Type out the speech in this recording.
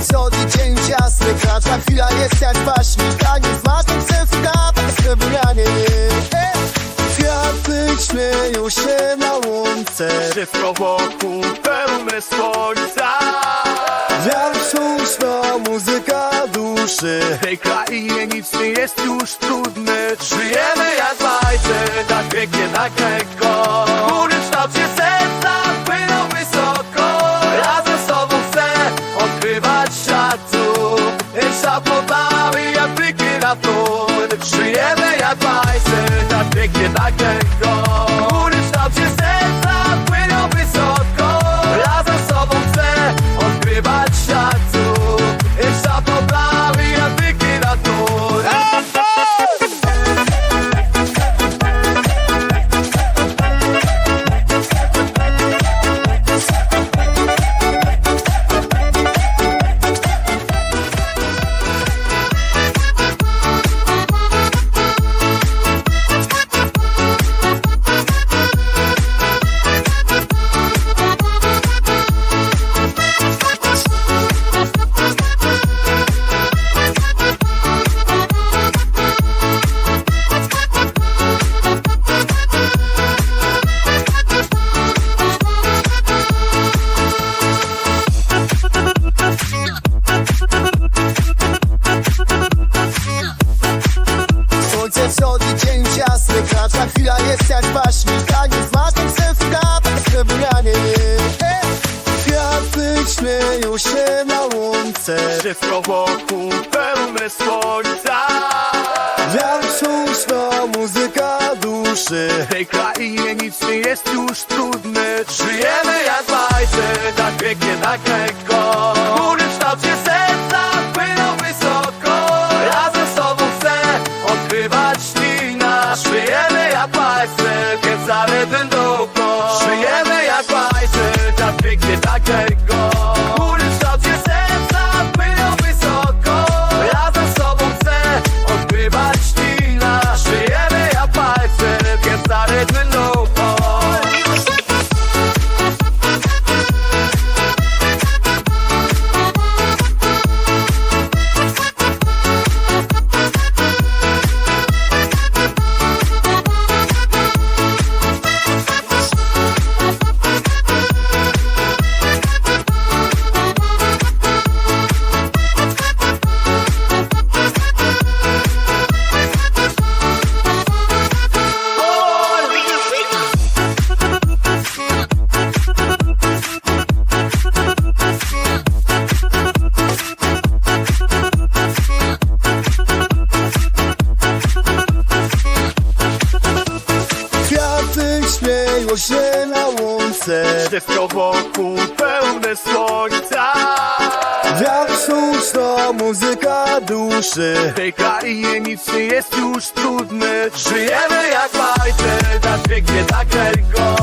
wschodzi dzień już jasny Każda chwila jest jak baśń Taniec marzeń sensu gada Spełnianie Kwiaty śmieją się na łące. Wszystko wokół pełne słońca. Wiatr sztuczna muzyka duszy. W tej krainie nic nie jest już trudne. Żyjemy jak bajce, tak pięknie, tak lekko. Góry w kształcie tak pięknie, Jest jak baśń Taniec marzeń sensu gada Spełnianie Kwiaty śmieją się na łące. Wszystko wokół pełne słońca. Wiatr sztuczna muzyka duszy. W tej krainie nic nie jest już trudne. Żyjemy jak bajce, tak pięknie, tak lekko bajce, więc ale będą Żyjemy jak w bajce, tak pięknie, tak Wszystko wokół pełne słońca. Wiatr sztuczna muzyka duszy. W tej krainie nic nie jest już trudne. Żyjemy jak w bajce, tak pięknie, tak lekko